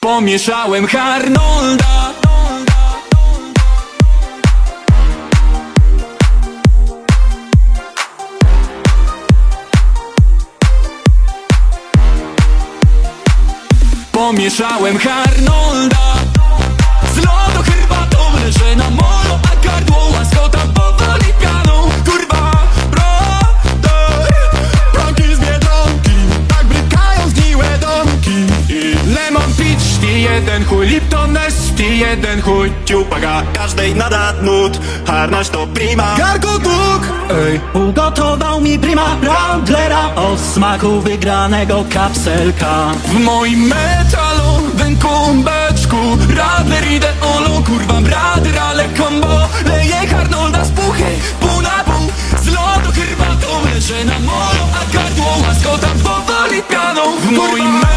Pomieszałem Harnolda. Pomieszałem Harnolda Ty jeden chuj Lipton S Ty jeden chuj Ciupaga Każdej nada nut, harnaś to prima. Gargotuk Ej. Ugotował mi prima Radlera O smaku wygranego kapselka. W moim metalowym kumbeczku Radler ideolo, kurwa brader, ale kombo. Leję Harnolda z puchy, pół na pół. Z lodu herbatą leżę na molo A gardło łaskota powoli pianą. W moim